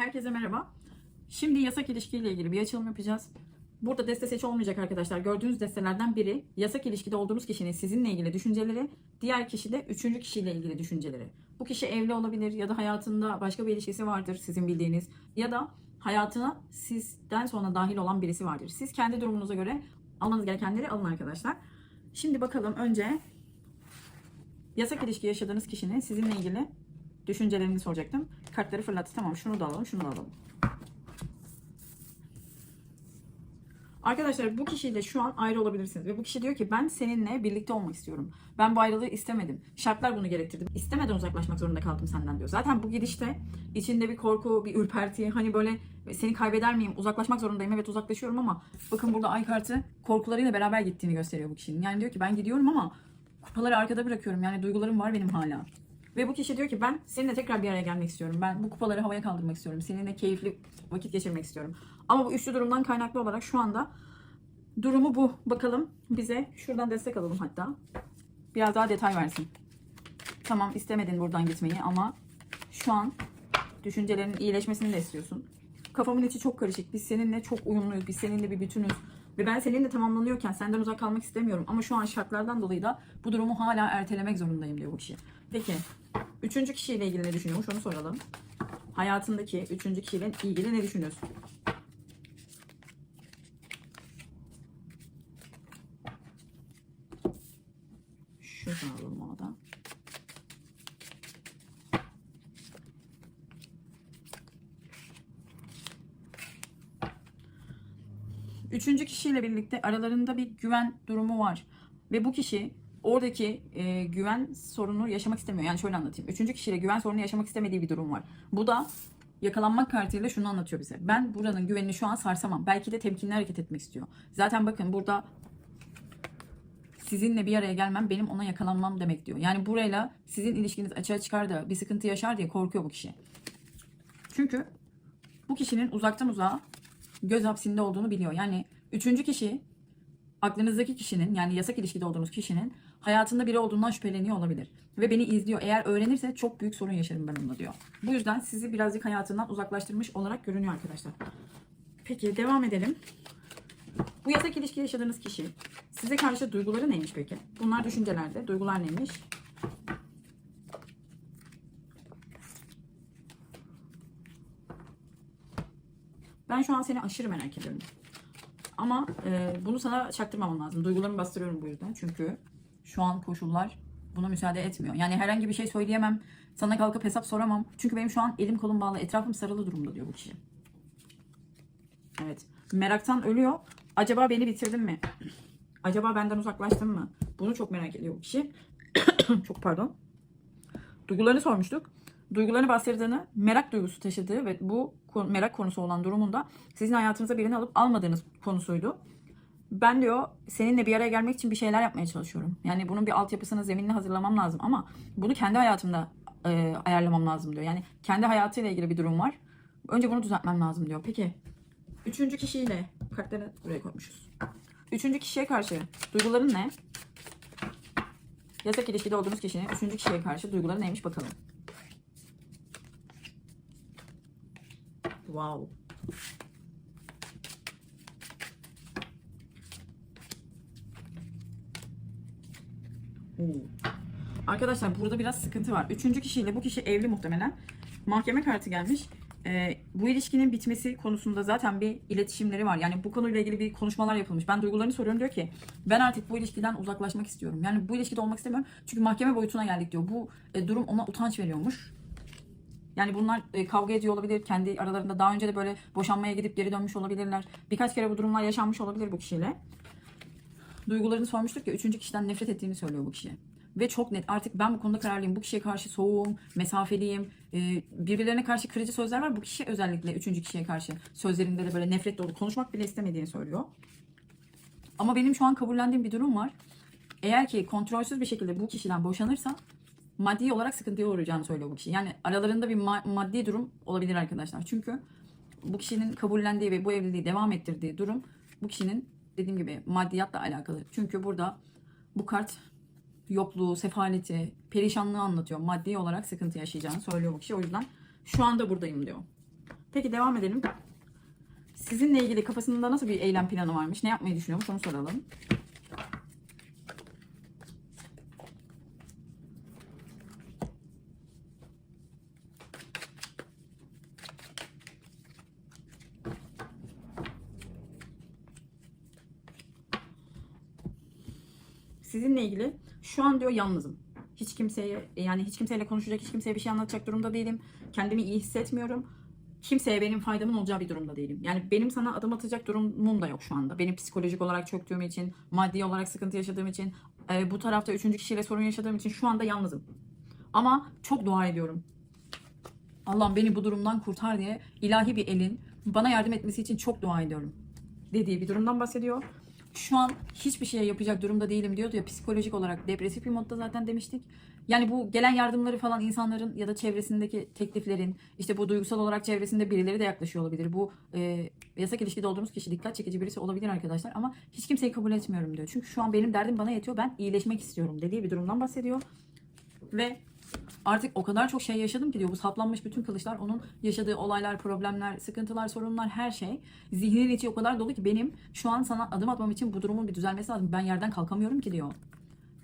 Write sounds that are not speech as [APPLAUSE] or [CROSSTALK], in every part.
Herkese merhaba. Şimdi yasak ilişkiyle ilgili bir açılım yapacağız. Burada deste seç olmayacak arkadaşlar. Gördüğünüz destelerden biri yasak ilişkide olduğunuz kişinin sizinle ilgili düşünceleri, diğer kişi de üçüncü kişiyle ilgili düşünceleri. Bu kişi evli olabilir ya da hayatında başka bir ilişkisi vardır sizin bildiğiniz ya da hayatına sizden sonra dahil olan birisi vardır. Siz kendi durumunuza göre almanız gerekenleri alın arkadaşlar. Şimdi bakalım önce yasak ilişki yaşadığınız kişinin sizinle ilgili düşüncelerini soracaktım. Kartları fırlattı. Tamam şunu da alalım, şunu da alalım. Arkadaşlar bu kişiyle şu an ayrı olabilirsiniz. Ve bu kişi diyor ki ben seninle birlikte olmak istiyorum. Ben bu ayrılığı istemedim. Şartlar bunu gerektirdi. İstemeden uzaklaşmak zorunda kaldım senden diyor. Zaten bu gidişte içinde bir korku, bir ürperti. Hani böyle seni kaybeder miyim? Uzaklaşmak zorundayım. Evet uzaklaşıyorum ama bakın burada ay kartı korkularıyla beraber gittiğini gösteriyor bu kişinin. Yani diyor ki ben gidiyorum ama kupaları arkada bırakıyorum. Yani duygularım var benim hala. Ve bu kişi diyor ki ben seninle tekrar bir araya gelmek istiyorum. Ben bu kupaları havaya kaldırmak istiyorum. Seninle keyifli vakit geçirmek istiyorum. Ama bu üçlü durumdan kaynaklı olarak şu anda durumu bu. Bakalım bize şuradan destek alalım hatta. Biraz daha detay versin. Tamam istemedin buradan gitmeyi ama şu an düşüncelerinin iyileşmesini de istiyorsun. Kafamın içi çok karışık. Biz seninle çok uyumluyuz. Biz seninle bir bütünüz. Ve ben seninle tamamlanıyorken senden uzak kalmak istemiyorum. Ama şu an şartlardan dolayı da bu durumu hala ertelemek zorundayım diyor bu kişi. Peki üçüncü kişiyle ilgili ne düşünüyormuş onu soralım. Hayatındaki üçüncü kişiyle ilgili ne düşünüyorsun? Şuradan alalım onu da. Üçüncü kişiyle birlikte aralarında bir güven durumu var. Ve bu kişi oradaki e, güven sorunu yaşamak istemiyor. Yani şöyle anlatayım. Üçüncü kişiyle güven sorunu yaşamak istemediği bir durum var. Bu da yakalanmak kartıyla şunu anlatıyor bize. Ben buranın güvenini şu an sarsamam. Belki de temkinli hareket etmek istiyor. Zaten bakın burada sizinle bir araya gelmem benim ona yakalanmam demek diyor. Yani burayla sizin ilişkiniz açığa çıkar da bir sıkıntı yaşar diye korkuyor bu kişi. Çünkü bu kişinin uzaktan uzağa göz hapsinde olduğunu biliyor. Yani üçüncü kişi aklınızdaki kişinin yani yasak ilişkide olduğunuz kişinin hayatında biri olduğundan şüpheleniyor olabilir. Ve beni izliyor. Eğer öğrenirse çok büyük sorun yaşarım ben onunla diyor. Bu yüzden sizi birazcık hayatından uzaklaştırmış olarak görünüyor arkadaşlar. Peki devam edelim. Bu yasak ilişki yaşadığınız kişi size karşı duyguları neymiş peki? Bunlar düşüncelerde. Duygular neymiş? Ben şu an seni aşırı merak ediyorum. Ama e, bunu sana çaktırmamam lazım. Duygularımı bastırıyorum bu yüzden. Çünkü şu an koşullar buna müsaade etmiyor. Yani herhangi bir şey söyleyemem. Sana kalkıp hesap soramam. Çünkü benim şu an elim kolum bağlı. Etrafım sarılı durumda diyor bu kişi. Evet. Meraktan ölüyor. Acaba beni bitirdin mi? Acaba benden uzaklaştın mı? Bunu çok merak ediyor bu kişi. [COUGHS] çok pardon. Duygularını sormuştuk. Duygularını bastırdığını, merak duygusu taşıdığı ve bu merak konusu olan durumunda sizin hayatınıza birini alıp almadığınız konusuydu. Ben diyor seninle bir araya gelmek için bir şeyler yapmaya çalışıyorum. Yani bunun bir altyapısını, zeminini hazırlamam lazım ama bunu kendi hayatımda e, ayarlamam lazım diyor. Yani kendi hayatıyla ilgili bir durum var. Önce bunu düzeltmem lazım diyor. Peki üçüncü kişiyle kartları buraya koymuşuz. Üçüncü kişiye karşı duyguların ne? Yasak ilişkide olduğunuz kişinin üçüncü kişiye karşı duyguları neymiş bakalım. Wow. Oo. Arkadaşlar burada biraz sıkıntı var. Üçüncü kişiyle bu kişi evli muhtemelen. Mahkeme kartı gelmiş. Ee, bu ilişkinin bitmesi konusunda zaten bir iletişimleri var. Yani bu konuyla ilgili bir konuşmalar yapılmış. Ben duygularını soruyorum diyor ki ben artık bu ilişkiden uzaklaşmak istiyorum. Yani bu ilişkide olmak istemiyorum. Çünkü mahkeme boyutuna geldik diyor. Bu e, durum ona utanç veriyormuş. Yani bunlar e, kavga ediyor olabilir. Kendi aralarında daha önce de böyle boşanmaya gidip geri dönmüş olabilirler. Birkaç kere bu durumlar yaşanmış olabilir bu kişiyle. Duygularını sormuştuk ya üçüncü kişiden nefret ettiğini söylüyor bu kişi. Ve çok net artık ben bu konuda kararlıyım. Bu kişiye karşı soğuğum, mesafeliyim. E, birbirlerine karşı kırıcı sözler var. Bu kişi özellikle üçüncü kişiye karşı sözlerinde de böyle nefret dolu konuşmak bile istemediğini söylüyor. Ama benim şu an kabullendiğim bir durum var. Eğer ki kontrolsüz bir şekilde bu kişiden boşanırsa maddi olarak sıkıntıya uğrayacağını söylüyor bu kişi. Yani aralarında bir ma- maddi durum olabilir arkadaşlar. Çünkü bu kişinin kabullendiği ve bu evliliği devam ettirdiği durum bu kişinin dediğim gibi maddiyatla alakalı. Çünkü burada bu kart yokluğu, sefaleti, perişanlığı anlatıyor. Maddi olarak sıkıntı yaşayacağını söylüyor bu kişi. O yüzden şu anda buradayım diyor. Peki devam edelim. Sizinle ilgili kafasında nasıl bir eylem planı varmış? Ne yapmayı düşünüyormuş? Onu soralım. Sizinle ilgili şu an diyor yalnızım. Hiç kimseye yani hiç kimseyle konuşacak, hiç kimseye bir şey anlatacak durumda değilim. Kendimi iyi hissetmiyorum. Kimseye benim faydamın olacağı bir durumda değilim. Yani benim sana adım atacak durumum da yok şu anda. Benim psikolojik olarak çöktüğüm için, maddi olarak sıkıntı yaşadığım için, e, bu tarafta üçüncü kişiyle sorun yaşadığım için şu anda yalnızım. Ama çok dua ediyorum. Allah'ım beni bu durumdan kurtar diye ilahi bir elin bana yardım etmesi için çok dua ediyorum dediği bir durumdan bahsediyor. Şu an hiçbir şey yapacak durumda değilim diyordu ya psikolojik olarak depresif bir modda zaten demiştik. Yani bu gelen yardımları falan insanların ya da çevresindeki tekliflerin işte bu duygusal olarak çevresinde birileri de yaklaşıyor olabilir. Bu e, yasak ilişkide olduğumuz kişi dikkat çekici birisi olabilir arkadaşlar ama hiç kimseyi kabul etmiyorum diyor. Çünkü şu an benim derdim bana yetiyor ben iyileşmek istiyorum dediği bir durumdan bahsediyor. Ve artık o kadar çok şey yaşadım ki diyor bu saplanmış bütün kılıçlar onun yaşadığı olaylar, problemler, sıkıntılar, sorunlar her şey zihnin içi o kadar dolu ki benim şu an sana adım atmam için bu durumun bir düzelmesi lazım. Ben yerden kalkamıyorum ki diyor.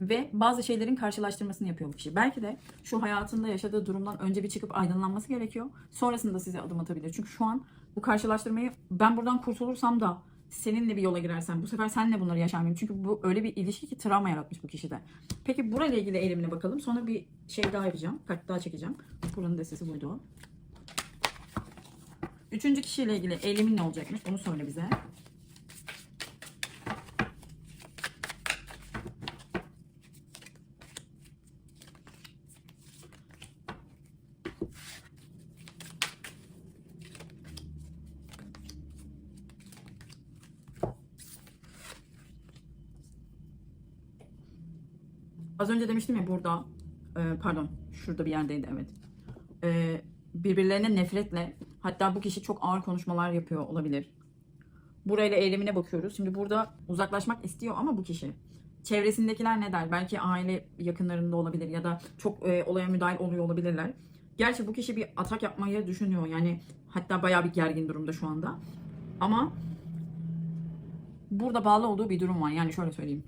Ve bazı şeylerin karşılaştırmasını yapıyor bu kişi. Belki de şu hayatında yaşadığı durumdan önce bir çıkıp aydınlanması gerekiyor. Sonrasında size adım atabilir. Çünkü şu an bu karşılaştırmayı ben buradan kurtulursam da seninle bir yola girersem bu sefer seninle bunları yaşar mıyım? Çünkü bu öyle bir ilişki ki travma yaratmış bu kişide. Peki burayla ilgili eğilimine bakalım. Sonra bir şey daha yapacağım. Kart daha çekeceğim. Buranın destesi buydu. Üçüncü kişiyle ilgili eğilimin ne olacakmış? Onu söyle bize. Az önce demiştim ya burada, e, pardon şurada bir yerdeydi evet. E, birbirlerine nefretle, hatta bu kişi çok ağır konuşmalar yapıyor olabilir. Burayla eylemine bakıyoruz. Şimdi burada uzaklaşmak istiyor ama bu kişi. Çevresindekiler ne der? Belki aile yakınlarında olabilir ya da çok e, olaya müdahil oluyor olabilirler. Gerçi bu kişi bir atak yapmayı düşünüyor. Yani hatta bayağı bir gergin durumda şu anda. Ama burada bağlı olduğu bir durum var. Yani şöyle söyleyeyim.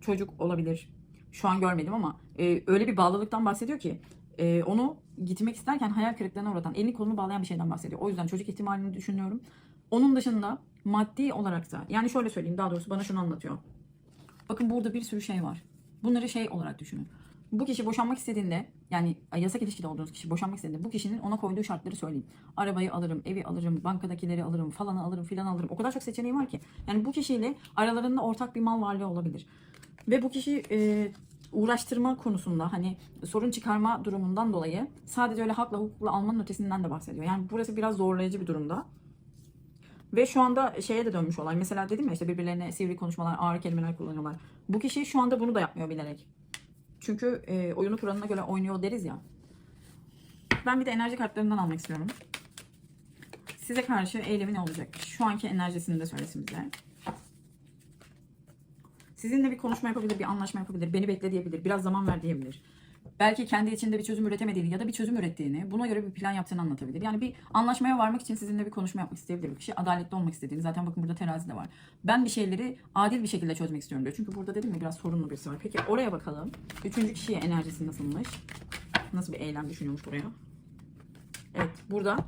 Çocuk olabilir, şu an görmedim ama e, öyle bir bağlılıktan bahsediyor ki e, onu gitmek isterken hayal kırıklığına uğratan, elini kolunu bağlayan bir şeyden bahsediyor. O yüzden çocuk ihtimalini düşünüyorum. Onun dışında maddi olarak da yani şöyle söyleyeyim daha doğrusu bana şunu anlatıyor. Bakın burada bir sürü şey var. Bunları şey olarak düşünün. Bu kişi boşanmak istediğinde yani yasak ilişkide olduğunuz kişi boşanmak istediğinde bu kişinin ona koyduğu şartları söyleyeyim. Arabayı alırım, evi alırım, bankadakileri alırım, falanı alırım, filan alırım. O kadar çok seçeneği var ki. Yani bu kişiyle aralarında ortak bir mal varlığı olabilir. Ve bu kişi e, uğraştırma konusunda hani sorun çıkarma durumundan dolayı sadece öyle hakla hukukla almanın ötesinden de bahsediyor. Yani burası biraz zorlayıcı bir durumda. Ve şu anda şeye de dönmüş olay. Mesela dedim ya işte birbirlerine sivri konuşmalar, ağır kelimeler kullanıyorlar. Bu kişi şu anda bunu da yapmıyor bilerek. Çünkü e, oyunu kuralına göre oynuyor deriz ya. Ben bir de enerji kartlarından almak istiyorum. Size karşı eylemi ne olacak? Şu anki enerjisini de söylesin bize. Sizinle bir konuşma yapabilir, bir anlaşma yapabilir, beni bekle diyebilir, biraz zaman ver diyebilir. Belki kendi içinde bir çözüm üretemediğini ya da bir çözüm ürettiğini, buna göre bir plan yaptığını anlatabilir. Yani bir anlaşmaya varmak için sizinle bir konuşma yapmak isteyebilir bu kişi. Adaletli olmak istediğini. Zaten bakın burada terazi de var. Ben bir şeyleri adil bir şekilde çözmek istiyorum diyor. Çünkü burada dedim ya biraz sorunlu birisi var. Peki oraya bakalım. Üçüncü kişiye enerjisi nasılmış? Nasıl bir eylem düşünüyormuş buraya? Evet burada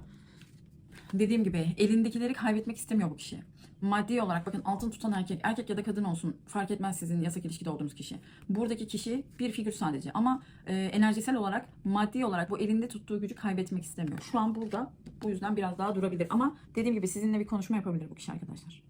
dediğim gibi elindekileri kaybetmek istemiyor bu kişi. Maddi olarak bakın altın tutan erkek, erkek ya da kadın olsun fark etmez sizin yasak ilişkide olduğunuz kişi. Buradaki kişi bir figür sadece ama e, enerjisel olarak maddi olarak bu elinde tuttuğu gücü kaybetmek istemiyor. Şu an burada bu yüzden biraz daha durabilir ama dediğim gibi sizinle bir konuşma yapabilir bu kişi arkadaşlar.